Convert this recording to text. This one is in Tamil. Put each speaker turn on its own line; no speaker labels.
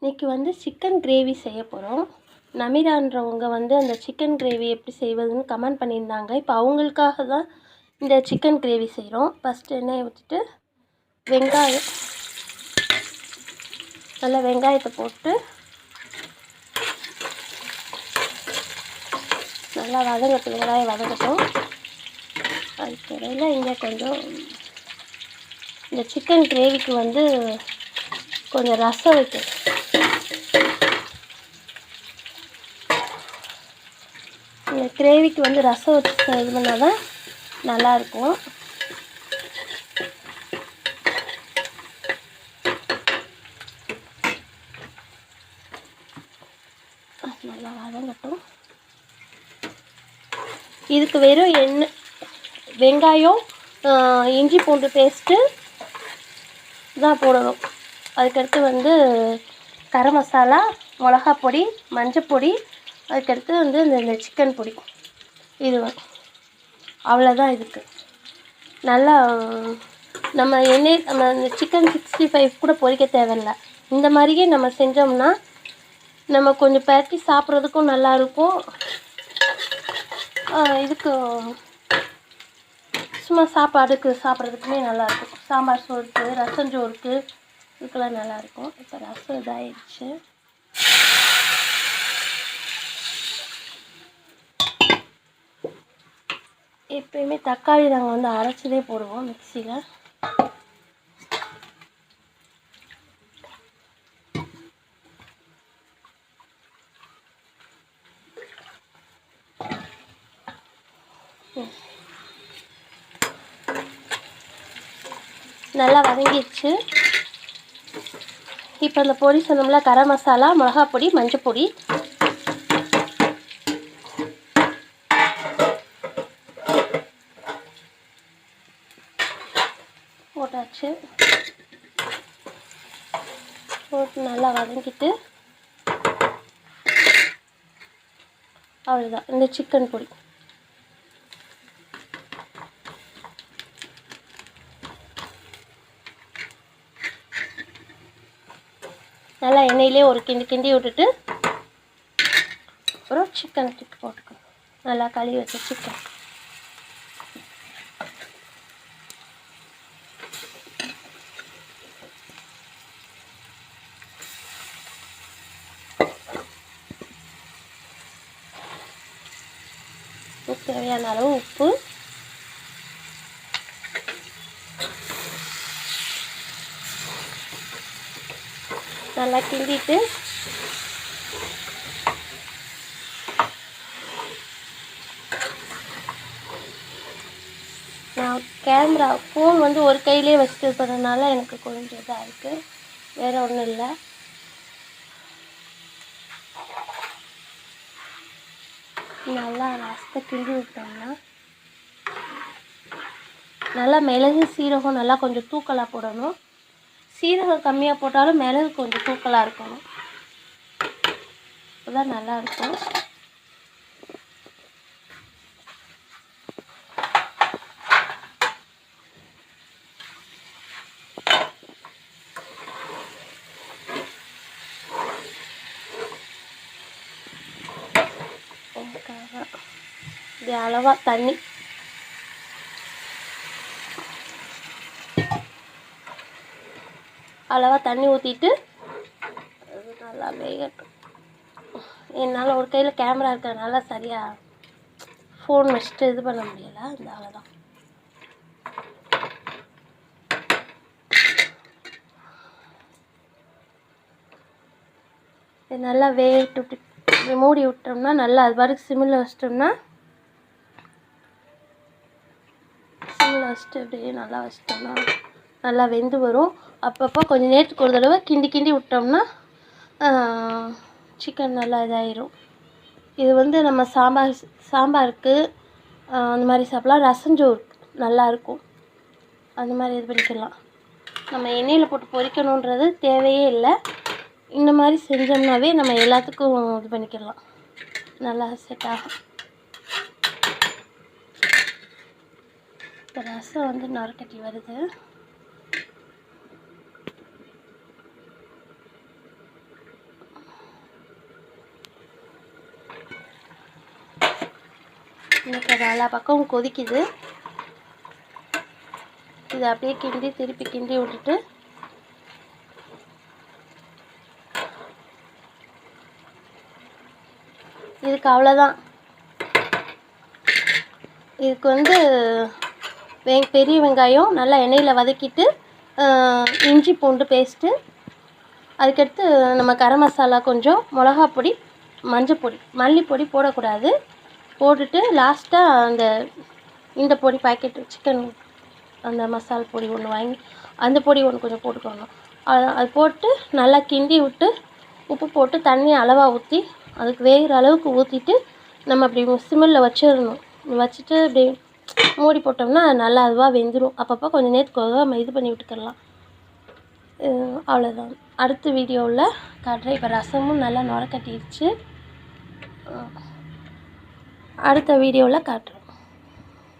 இன்றைக்கி வந்து சிக்கன் கிரேவி செய்ய போகிறோம் நமிதான்றவங்க வந்து அந்த சிக்கன் கிரேவி எப்படி செய்வதுன்னு கமெண்ட் பண்ணியிருந்தாங்க. இப்போ அவங்களுக்காக தான் இந்த சிக்கன் கிரேவி செய்கிறோம் ஃபஸ்ட்டு எண்ணெயை ஊற்றிட்டு வெங்காயம் நல்லா வெங்காயத்தை போட்டு நல்லா வதங்கட்டும் வெங்காயம் வதங்கட்டும். அதுக்கு இங்கே கொஞ்சம் இந்த சிக்கன் கிரேவிக்கு வந்து கொஞ்சம் ரசம் வைக்கணும். கிரேவிக்கு வந்து ரசம் வச்சு இது பண்ணால் தான் நல்லாயிருக்கும் நல்லா வதங்கட்டும். இதுக்கு வெறும் எண்ணெய் வெங்காயம் இஞ்சி பூண்டு பேஸ்ட்டு தான் போடணும். அதுக்கடுத்து வந்து கரம் மசாலா மிளகாப்பொடி மஞ்சப்பொடி அதுக்கடுத்து வந்து இந்த இந்த சிக்கன் பொடி இது அவ்வளோதான் இதுக்கு. நல்லா நம்ம எண்ணெய் நம்ம இந்த சிக்கன் சிக்ஸ்டி ஃபைவ் கூட பொரிக்க தேவையில்ல. இந்த மாதிரியே நம்ம செஞ்சோம்னா நம்ம கொஞ்சம் பரட்டி சாப்பிட்றதுக்கும் நல்லாயிருக்கும் இதுக்கு சும்மா சாப்பாடுக்கு சாப்பிட்றதுக்குமே நல்லாயிருக்கும் சாம்பார் சோறுக்கு ரசம் சோறுக்கு இதுக்கெல்லாம் நல்லாயிருக்கும் இப்போ ரசம் இதாகிடுச்சு எப்பயுமே தக்காளி நாங்கள் வந்து அரைச்சதே போடுவோம் மிக்சியில். நல்லா வதங்கிடுச்சு. இப்போ அந்த பொடி சொன்னோம்ல கரம் மசாலா மிளகாப்பொடி மஞ்சள் பொடி. போட்டாச்சு போட்டு நல்லா வதங்கிட்டு அவ்வளோதான் இந்த சிக்கன் பொடி. நல்லா எண்ணெயிலே ஒரு கிண்டி கிண்டி விட்டுட்டு அப்புறம் சிக்கன் தூக்கி போட்டுக்கணும். நல்லா கழுவி வச்ச சிக்கன் தேவையான அளவு உப்பு. நல்லா கிண்டிட்டு நான் கேமரா ஃபோன் வந்து ஒரு கையிலே வச்சுட்டு இருக்கிறதுனால எனக்கு கொஞ்சம் இதாக இருக்குது வேறு ஒன்றும் இல்லை. நல்லா ரசத்தை கிண்டி விட்டோம்னா நல்லா மிளகு சீரகம் நல்லா கொஞ்சம் தூக்கலாக போடணும். சீரகம் கம்மியாக போட்டாலும் மிளகு கொஞ்சம் தூக்கலாக இருக்கணும். அப்பதான் நல்லாயிருக்கும் இது அளவாக தண்ணி. அளவாக தண்ணி ஊற்றிட்டு அது நல்லா வேகட்டும். என்னால் ஒரு கையில் கேமரா இருக்கிறதுனால சரியாக ஃபோன் வச்சுட்டு இது பண்ண முடியலை அந்த அவ்வளோதான் இது நல்லா வேட்டு விட்டு மூடி விட்டோம்னா நல்லா அது வரைக்கும் சிம்மில் வச்சிட்டோம்னா சிம்மில் வச்சுட்டு அப்படியே நல்லா வச்சிட்டோம்னா நல்லா வெந்து வரும். அப்பப்போ கொஞ்சம் நேரத்துக்கு ஒரு தடவை கிண்டி கிண்டி விட்டோம்னா சிக்கன் நல்லா இதாயிரும். இது வந்து நம்ம சாம்பார் சாம்பாருக்கு அந்த மாதிரி சாப்பிட்லாம். ரசஞ்சோறு நல்லாயிருக்கும் அந்த மாதிரி இது பண்ணிக்கலாம். நம்ம எண்ணெயில் போட்டு பொரிக்கணுன்றது தேவையே இல்லை. இந்த மாதிரி செஞ்சோம்னாவே நம்ம எல்லாத்துக்கும் இது பண்ணிக்கலாம். நல்லா செட் ஆகும். இப்போ ரசம் வந்து நொறுக்கட்டி வருது. இப்போ எல்லா பக்கமும் கொதிக்குது. இதை அப்படியே கிண்டி திருப்பி கிண்டி விட்டுட்டு இதுக்கு அவ்வளோதான் இதுக்கு வந்து வெ பெரிய வெங்காயம் நல்லா எண்ணெயில் வதக்கிட்டு இஞ்சி பூண்டு பேஸ்ட்டு அதுக்கடுத்து நம்ம கரம் மசாலா கொஞ்சம் மிளகா பொடி மஞ்சள் பொடி மல்லிப்பொடி போடக்கூடாது. போட்டுட்டு லாஸ்ட்டாக அந்த இந்த பொடி பாக்கெட் சிக்கன் அந்த மசால் பொடி ஒன்று வாங்கி அந்த பொடி ஒன்று கொஞ்சம் போட்டுக்கணும். அது போட்டு நல்லா கிண்டி விட்டு உப்பு போட்டு தண்ணி அளவாக ஊற்றி அதுக்கு வேகிற அளவுக்கு ஊற்றிட்டு நம்ம அப்படி சிம்மில் வச்சிடணும். வச்சுட்டு அப்படி மூடி போட்டோம்னா நல்லா அதுவாக வெந்துடும் அப்பப்போ கொஞ்சம் நேரத்துக்கு நம்ம இது பண்ணி விட்டுக்கலாம் அவ்வளோதான் அடுத்த வீடியோவில் காட்டுறேன். இப்போ ரசமும் நல்லா நுர கட்டிடுச்சு அடுத்த வீடியோவில் காட்டுறேன்.